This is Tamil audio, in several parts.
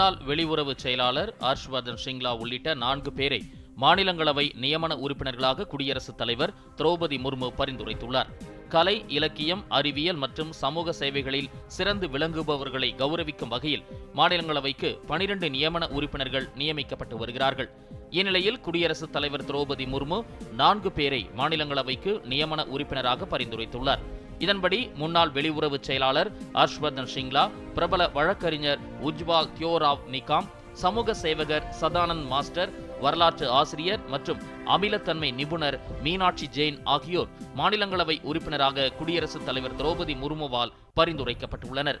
முன்னாள் வெளியுறவு செயலாளர் ஹர்ஷ்வர்தன் சிங்லா உள்ளிட்ட நான்கு பேரை மாநிலங்களவை நியமன உறுப்பினர்களாக குடியரசுத் தலைவர் திரௌபதி முர்மு பரிந்துரைத்துள்ளார். கலை இலக்கியம் அறிவியல் மற்றும் சமூக சேவைகளில் சிறந்து விளங்குபவர்களை கௌரவிக்கும் வகையில் மாநிலங்களவைக்கு பனிரெண்டு நியமன உறுப்பினர்கள் நியமிக்கப்பட்டு வருகிறார்கள். இந்நிலையில் குடியரசுத் தலைவர் திரௌபதி முர்மு நான்கு பேரை மாநிலங்களவைக்கு நியமன உறுப்பினராக பரிந்துரைத்துள்ளார். இதன்படி முன்னாள் வெளியுறவு செயலாளர் ஹர்ஷ்வர்தன் சிங்லா பிரபல வழக்கறிஞர் உஜ்வால் தியோராவ் நிகாம் சமூக சேவகர் சதானந்த் மாஸ்டர் வரலாற்று ஆசிரியர் மற்றும் அமிலத்தன்மை நிபுணர் மீனாட்சி ஜெயின் ஆகியோர் மாநிலங்களவை உறுப்பினராக குடியரசுத் தலைவர் திரௌபதி முர்முவால் பரிந்துரைக்கப்பட்டுள்ளனர்.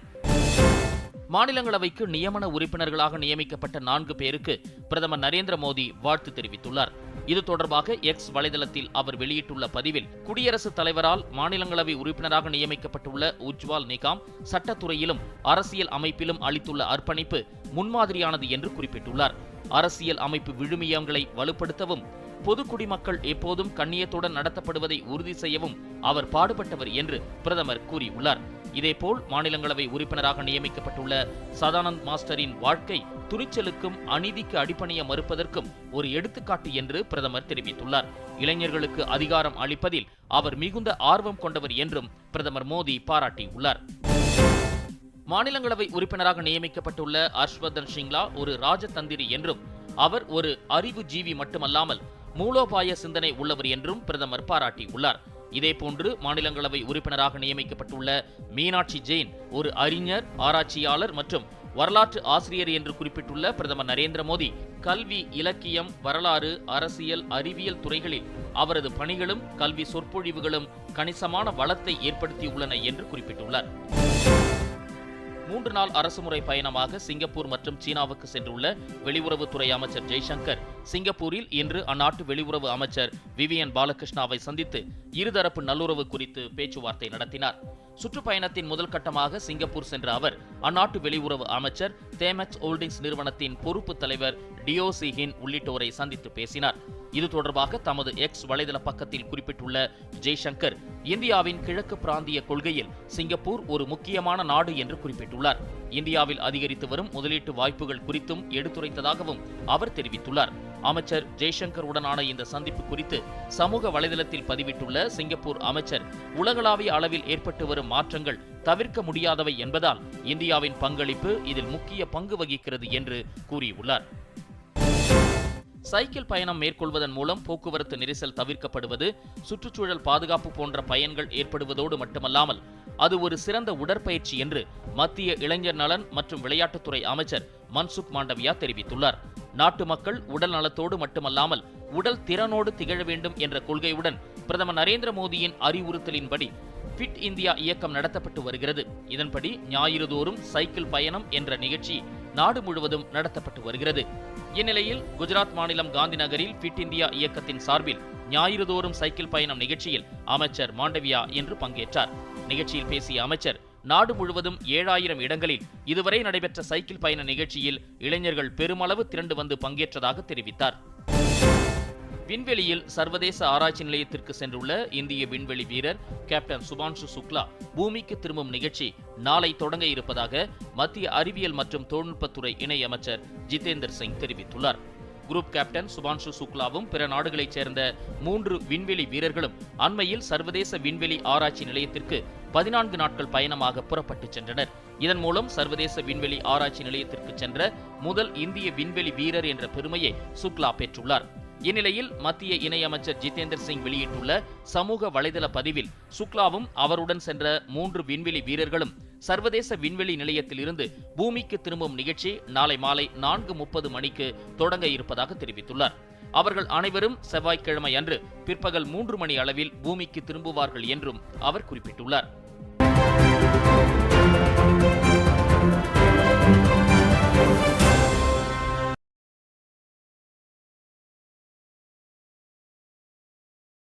மாநிலங்களவைக்கு நியமன உறுப்பினர்களாக நியமிக்கப்பட்ட நான்கு பேருக்கு பிரதமர் நரேந்திர மோடி வாழ்த்து தெரிவித்துள்ளார். இது தொடர்பாக எக்ஸ் வலைதளத்தில் அவர் வெளியிட்டுள்ள பதிவில் குடியரசுத் தலைவரால் மாநிலங்களவை உறுப்பினராக நியமிக்கப்பட்டுள்ள உஜ்வால் நிகாம் சட்டத்துறையிலும் அரசியல் அமைப்பிலும் அளித்துள்ள அர்ப்பணிப்பு முன்மாதிரியானது என்று குறிப்பிட்டுள்ளார். அரசியல் அமைப்பு விழுமியங்களை வலுப்படுத்தவும் பொது குடிமக்கள் எப்போதும் கண்ணியத்துடன் நடத்தப்படுவதை உறுதி செய்யவும் அவர் பாடுபட்டவர் என்று பிரதமர் கூறியுள்ளார். இதேபோல் மாநிலங்களவை உறுப்பினராக நியமிக்கப்பட்டுள்ள சதானந்த் மாஸ்டரின் வாழ்க்கை துணிச்சலுக்கும் அநீதிக்கு அடிப்பணிய மறுப்பதற்கும் ஒரு எடுத்துக்காட்டு என்று பிரதமர் தெரிவித்துள்ளார். இளைஞர்களுக்கு அதிகாரம் அளிப்பதில் அவர் மிகுந்த ஆர்வம் கொண்டவர் என்றும் பிரதமர் மோடி பாராட்டியுள்ளார். மாநிலங்களவை உறுப்பினராக நியமிக்கப்பட்டுள்ள ஹர்ஷ்வர்தன் சிங்லா ஒரு ராஜதந்திரி என்றும் அவர் ஒரு அறிவு ஜீவி மட்டுமல்லாமல் மூலோபாய சிந்தனை உள்ளவர் என்றும் பிரதமர் பாராட்டியுள்ளார். இதேபோன்று மாநிலங்களவை உறுப்பினராக நியமிக்கப்பட்டுள்ள மீனாட்சி ஜெயின் ஒரு அறிஞர் ஆராய்ச்சியாளர் மற்றும் வரலாற்று ஆசிரியர் என்று குறிப்பிட்டுள்ள பிரதமர் நரேந்திர மோடி கல்வி இலக்கியம் வரலாறு அரசியல் அறிவியல் துறைகளில் அவரது பணிகளும் கல்வி சொற்பொழிவுகளும் கணிசமான வளத்தை ஏற்படுத்தியுள்ளன என்று குறிப்பிட்டுள்ளார். மூன்று நாள் அரசுமுறை பயணமாக சிங்கப்பூர் மற்றும் சீனாவுக்கு சென்றுள்ள வெளியுறவுத்துறை அமைச்சர் ஜெய்சங்கர் சிங்கப்பூரில் இன்று அந்நாட்டு வெளியுறவு அமைச்சர் விவியன் பாலகிருஷ்ணாவை சந்தித்து இருதரப்பு நல்லுறவு குறித்து பேச்சுவார்த்தை நடத்தினார். சுற்றுப்பயணத்தின் முதல் கட்டமாக சிங்கப்பூர் சென்ற அவர் அந்நாட்டு வெளியுறவு அமைச்சர் தேமக்ஸ் ஹோல்டிங்ஸ் நிறுவனத்தின் பொறுப்பு தலைவர் டியோசி ஹின் உள்ளிட்டோரை சந்தித்து பேசினார். இது தொடர்பாக தமது எக்ஸ் வலைதள பக்கத்தில் குறிப்பிட்டுள்ள ஜெய்சங்கர் இந்தியாவின் கிழக்கு பிராந்திய கொள்கையில் சிங்கப்பூர் ஒரு முக்கியமான நாடு என்று குறிப்பிட்டுள்ளார். இந்தியாவில் அதிகரித்து வரும் முதலீட்டு வாய்ப்புகள் குறித்தும் எடுத்துரைத்ததாகவும் அவர் தெரிவித்துள்ளார். அமைச்சர் ஜெய்சங்கர் உடனான இந்த சந்திப்பு குறித்து சமூக வலைதளத்தில் பதிவிட்டுள்ள சிங்கப்பூர் அமைச்சர் உலகளாவிய அளவில் ஏற்பட்டு வரும் மாற்றங்கள் தவிர்க்க முடியாதவை என்பதால் இந்தியாவின் பங்களிப்பு இதில் முக்கிய பங்கு வகிக்கிறது என்று கூறியுள்ளார். சைக்கிள் பயணம் மேற்கொள்வதன் மூலம் போக்குவரத்து நெரிசல் தவிர்க்கப்படுவது சுற்றுச்சூழல் பாதுகாப்பு போன்ற பயன்கள் ஏற்படுவதோடு மட்டுமல்லாமல் அது ஒரு சிறந்த உடற்பயிற்சி என்று மத்திய இளைஞர் நலன் மற்றும் விளையாட்டுத்துறை அமைச்சர் மன்சுக் மாண்டவியா தெரிவித்துள்ளார். நாட்டு மக்கள் உடல் நலத்தோடு மட்டுமல்லாமல் உடல் திறனோடு திகழ வேண்டும் என்ற கொள்கையுடன் பிரதமர் நரேந்திர மோடியின் அறிவுறுத்தலின்படி ஃபிட் இந்தியா இயக்கம் நடத்தப்பட்டு வருகிறது. இதன்படி ஞாயிறுதோறும் சைக்கிள் பயணம் என்ற நிகழ்ச்சி நாடு முழுவதும் நடத்தப்பட்டு வருகிறது. இந்நிலையில் குஜராத் மாநிலம் காந்தி நகரில் ஃபிட் இந்தியா இயக்கத்தின் சார்பில் ஞாயிறுதோறும் சைக்கிள் பயணம் நிகழ்ச்சியில் அமைச்சர் மாண்டவியா இன்று பங்கேற்றார். நிகழ்ச்சியில் பேசிய அமைச்சர் நாடு முழுவதும் ஏழாயிரம் இடங்களில் இதுவரை நடைபெற்ற சைக்கிள் பயண நிகழ்ச்சியில் இளைஞர்கள் பெருமளவு திரண்டு வந்து பங்கேற்றதாக தெரிவித்தார். விண்வெளியில் சர்வதேச ஆராய்ச்சி நிலையத்திற்கு சென்றுள்ள இந்திய விண்வெளி வீரர் கேப்டன் சுபான்ஷு சுக்லா பூமிக்கு திரும்பும் நிகழ்ச்சி நாளை தொடங்க இருப்பதாக மத்திய அறிவியல் மற்றும் தொழில்நுட்பத்துறை இணையமைச்சர் ஜிதேந்தர் சிங் தெரிவித்துள்ளார். குரூப் கேப்டன் சுபான்ஷு சுக்லாவும் பிற நாடுகளைச் சேர்ந்த மூன்று விண்வெளி வீரர்களும் அண்மையில் சர்வதேச விண்வெளி ஆராய்ச்சி நிலையத்திற்கு பதினான்கு நாட்கள் பயணமாக புறப்பட்டு சென்றனர். இதன் மூலம் சர்வதேச விண்வெளி ஆராய்ச்சி நிலையத்திற்கு சென்ற முதல் இந்திய விண்வெளி வீரர் என்ற பெருமையை சுக்லா பெற்றுள்ளார். இந்நிலையில் மத்திய இணையமைச்சர் ஜிதேந்தர் சிங் வெளியிட்டுள்ள சமூக வலைதள பதிவில் சுக்லாவும் அவருடன் சென்ற மூன்று விண்வெளி வீரர்களும் சர்வதேச விண்வெளி நிலையத்திலிருந்து பூமிக்கு திரும்பும் நிகழ்ச்சி நாளை மாலை நான்கு முப்பது மணிக்கு தொடங்க இருப்பதாக தெரிவித்துள்ளார். அவர்கள் அனைவரும் செவ்வாய்க்கிழமை அன்று பிற்பகல் மூன்று மணி அளவில் பூமிக்கு திரும்புவார்கள் என்றும் அவர் குறிப்பிட்டுள்ளார்.